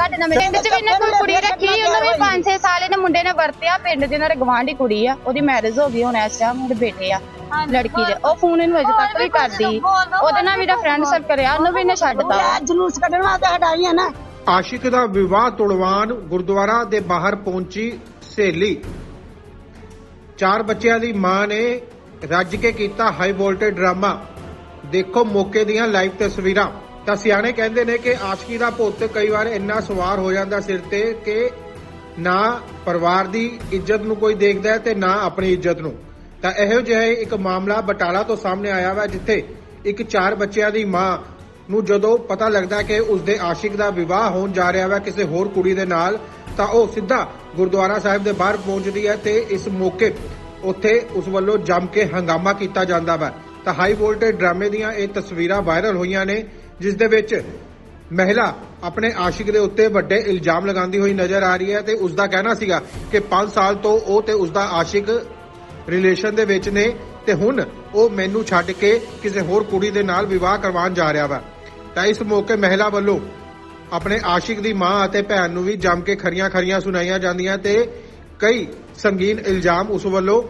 ਸਾਡੇ ਨਾਲ ਪਿੰਡ 'ਚ ਵੀ ਇਹਨੇ ਕੋਈ ਕੁੜੀ ਰੱਖੀ ਉਹਨੂੰ ਵੀ 5-6 ਸਾਲ ਇਹਨੇ ਮੁੰਡੇ ਨੇ ਵਰਤਿਆ ਪਿੰਡ 'ਚ ਇਹਨਾਂ ਦੇ ਗਵਾਂਢੀ ਕੁੜੀ ਆ ਉਹਦੀ ਮੈਰਿਜ ਹੋ ਗਈ ਹੁਣ ਇਸ ਟਾਈਮ ਉਹਦੇ ਬੇਟੇ ਆ ਲੜਕੀ ਦੇ। ਉਹ ਫੋਨ ਇਹਨੂੰ ਅਜੇ ਤੱਕ ਵੀ ਕਰਦੀ। ਉਹਦੇ ਨਾਲ ਮੇਰਾ ਫਰੈਂਡ ਸਰਕਲ ਆ ਉਹਨੂੰ ਵੀ ਇਹਨੇ ਛੱਡਤਾ। ਵਾ। ਜਲੂਸ ਕੱਢਣ ਵਾਸਤੇ ਹਟਾਈਆਂ ਨਾ। ਆਸ਼ਿਕ ਦਾ ਵਿਵਾਹ ਤੁੜਵਾਨ ਗੁਰਦੁਆਰਾ ਦੇ ਬਾਹਰ ਪਹੁੰਚੀ ਸਹੇਲੀ। ਚਾਰ ਬੱਚਿਆਂ ਦੀ ਮਾਂ ਨੇ ਰੱਜ ਕੇ ਕੀਤਾ ਹਾਈ ਵੋਲਟੇਜ ਡਰਾਮਾ। ਦੇਖੋ ਮੌਕੇ ਦੀਆਂ ਲਾਈਵ ਤਸਵੀਰਾਂ। ਤਾਂ ਸਿਆਣੇ ਕਹਿੰਦੇ ਨੇ ਕਿ ਆਸ਼ਕੀ ਦਾ ਪੁੱਤ ਕਈ ਵਾਰ ਇੰਨਾ ਸਵਾਰ ਹੋ ਜਾਂਦਾ ਸਿਰ ਤੇ ਕਿ ਨਾ ਪਰਿਵਾਰ ਦੀ ਇੱਜ਼ਤ ਨੂੰ ਕੋਈ ਦੇਖਦਾ ਹੈ ਤੇ ਨਾ ਆਪਣੀ ਇੱਜ਼ਤ ਨੂੰ। ਤਾਂ ਇਹੋ ਜਿਹਾ ਇੱਕ ਮਾਮਲਾ ਬਟਾਲਾ ਤੋਂ ਸਾਹਮਣੇ ਆਇਆ ਵਾ, ਜਿੱਥੇ ਇੱਕ ਚਾਰ ਬੱਚਿਆਂ ਦੀ ਮਾਂ ਨੂੰ ਜਦੋਂ ਪਤਾ ਲੱਗਦਾ ਕਿ ਉਸ ਦੇ ਆਸ਼ਿਕ ਦਾ ਵਿਵਾਹ ਹੋਣ ਜਾ ਰਿਹਾ ਵਾ ਕਿਸੇ ਹੋਰ ਕੁੜੀ ਦੇ ਨਾਲ, ਤਾਂ ਉਹ ਸਿੱਧਾ ਗੁਰਦੁਆਰਾ ਸਾਹਿਬ ਦੇ ਬਾਹਰ ਪਹੁੰਚਦੀ ਹੈ ਤੇ ਇਸ ਮੌਕੇ ਉੱਥੇ ਉਸ ਵੱਲੋਂ ਜੰਮ ਕੇ ਹੰਗਾਮਾ ਕੀਤਾ ਜਾਂਦਾ ਵਾ। ਤਾਂ ਹਾਈ ਵੋਲਟੇਜ ਡਰਾਮੇ ਦੀਆਂ ਇਹ ਤਸਵੀਰਾਂ ਵਾਇਰਲ ਹੋਈਆਂ ਨੇ। ਜਿਸ ਦੇ ਵਿੱਚ ਮਹਿਲਾ ਆਪਣੇ ਆਸ਼ਿਕ ਦੇ ਉੱਤੇ ਵੱਡੇ ਇਲਜ਼ਾਮ ਲਗਾਉਂਦੀ ਹੋਈ ਨਜ਼ਰ ਆ ਰਹੀ ਹੈ ਤੇ ਉਸ ਦਾ ਕਹਿਣਾ ਸੀਗਾ ਕਿ 5 ਸਾਲ ਤੋਂ ਉਹ ਤੇ ਉਸ ਦਾ ਆਸ਼ਿਕ ਰਿਲੇਸ਼ਨ ਦੇ ਵਿੱਚ ਨੇ ਤੇ ਹੁਣ ਉਹ ਮੈਨੂੰ ਛੱਡ ਕੇ ਕਿਸੇ ਹੋਰ ਕੁੜੀ ਦੇ ਨਾਲ ਵਿਵਾਹ ਕਰਵਾਉਣ ਜਾ ਰਿਹਾ ਵਾ। ਤਾਂ ਇਸ ਮੌਕੇ ਮਹਿਲਾ ਵੱਲੋਂ ਆਪਣੇ ਆਸ਼ਿਕ ਦੀ ਮਾਂ ਅਤੇ ਭੈਣ ਨੂੰ ਵੀ ਜੰਮ ਕੇ ਖਰੀਆਂ ਖਰੀਆਂ ਸੁਣਾਈਆਂ ਜਾਂਦੀਆਂ ਤੇ ਕਈ ਸੰਗੀਨ ਇਲਜ਼ਾਮ ਉਸ ਵੱਲੋਂ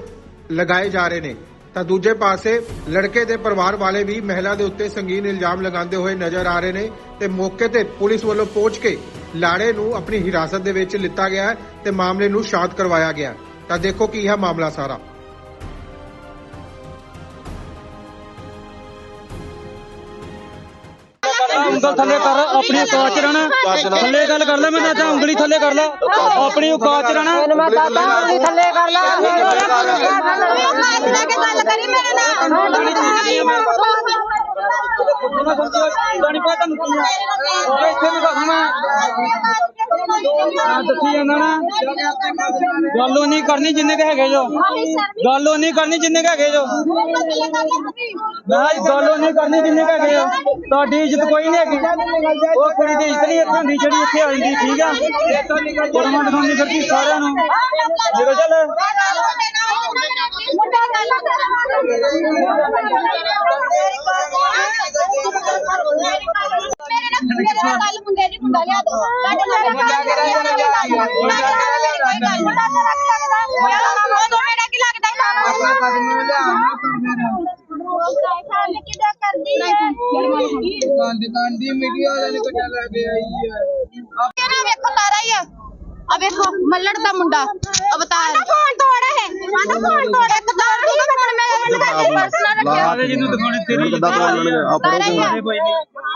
ਲਗਾਏ ਜਾ ਰਹੇ ਨੇ। ਤਾਂ ਦੂਜੇ ਪਾਸੇ ਲੜਕੇ ਦੇ ਪਰਿਵਾਰ ਵਾਲੇ ਵੀ ਮਹਿਲਾ ਦੇ ਉੱਤੇ ਸੰਗੀਨ ਇਲਜ਼ਾਮ ਲਗਾਉਂਦੇ ਹੋਏ ਨਜ਼ਰ ਆ ਰਹੇ ਨੇ ਤੇ ਮੌਕੇ ਤੇ ਪੁਲਿਸ ਵੱਲੋਂ ਪਹੁੰਚ ਕੇ ਲਾੜੇ ਨੂੰ ਆਪਣੀ ਹਿਰਾਸਤ ਦੇ ਵਿੱਚ ਲਿੱਤਾ ਗਿਆ ਤੇ ਮਾਮਲੇ ਨੂੰ ਸ਼ਾਂਤ ਕਰਵਾਇਆ ਗਿਆ ਤਾਂ ਦੇਖੋ ਕੀ ਹੈ ਮਾਮਲਾ ਸਾਰਾ। ਉਂਗਲ ਥੱਲੇ ਕਰ ਆਪਣੀ ਔਕਾਤ ਚ ਰਹਿਣਾ ਥੱਲੇ ਗੱਲ ਕਰ ਲੈ ਮੈਂ ਤਾਂ ਉਂਗਲੀ ਥੱਲੇ ਕਰ ਲੈ ਆਪਣੀ ਔਕਾਤ ਚ ਰਹਿਣਾ ਮੈਂ ਕਹਤਾ ਉਂਗਲੀ ਥੱਲੇ ਕਰ ਲਾ ਤੁਹਾਨੂੰ ਇੱਥੇ ਵੀ ਦੱਸੀ ਜਾਂਦਾ ਨਾ। ਗੱਲ ਉਹ ਨਹੀਂ ਕਰਨੀ ਜਿੰਨੇ ਕੁ ਹੈਗੇ ਜੋ। ਗੱਲ ਉਹ ਨਹੀਂ ਕਰਨੀ ਜਿੰਨੇ ਕੁ ਹੈਗੇ ਜੋ। ਮੈਂ ਕਿਹਾ ਗੱਲ ਉਹ ਨਹੀਂ ਕਰਨੀ ਜਿੰਨੇ ਕੁ ਹੈਗੇ ਜੋ। ਤੁਹਾਡੀ ਇੱਜ਼ਤ ਕੋਈ ਨਹੀਂ ਹੈਗੀ। ਉਹ ਕੁੜੀ ਦੀ ਇੱਜ਼ਤ ਨਹੀਂ ਇੱਥੇ ਹੁੰਦੀ, ਜਿਹੜੀ ਇੱਥੇ ਆ ਠੀਕ ਆ? ਕੁੜਮਾਂ ਦਿਖਾਉਂਦੀ ਫਿਰਦੀ ਸਾਰਿਆਂ ਨੂੰ। ਨਿਕਲ ਚੱਲ। ਮੇਰੇ ਨਾਲ ਗੱਲ ਮੁੰਡੇ ਦੀ ਮੁੰਡਾ ਲਿਆ ਦੋ ਸਾਡੇ ਨਾਲ ਮੇਰਾ ਕੀ ਲੱਗਦਾ ਆਪਣਾ ਕਦਮ ਕਿਦਾਂ ਕਰਦੀ ਹੈ ਗਾਂਧੀ ਮੀਡੀਆ ਵਾਲੇ ਨੂੰ ਕੱਢ ਲੈ ਕੇ ਆਈ ਹੈ ਕਿਹੜਾ ਵੇਖੋ ਤਾਰਾ ਹੀ ਆ ਆ ਵੇਖੋ ਮੱਲੜ ਦਾ ਮੁੰਡਾ ਅਵਤਾਰ ਆਂਦਾ ਫੋਨ ਤੋੜਾ ਹੈ ਆਂਦਾ ਫੋਨ ਤੋੜਾ ਇੱਕ ਤਾਰ ਦੀ ਫੋਨ ਮੈਂ ਇਹਨੂੰ ਪਰਸਨਲ ਰੱਖਿਆ ਆਵੇ ਜਿਹਨੂੰ ਦਿਖਾਉਣੇ ਤੇਰੀ ਕਿੱਦਾਂ ਬਣਾ ਲੈਣਗੇ ਆਪਾਂ ਤਾਰਾ ਹੀ ਆ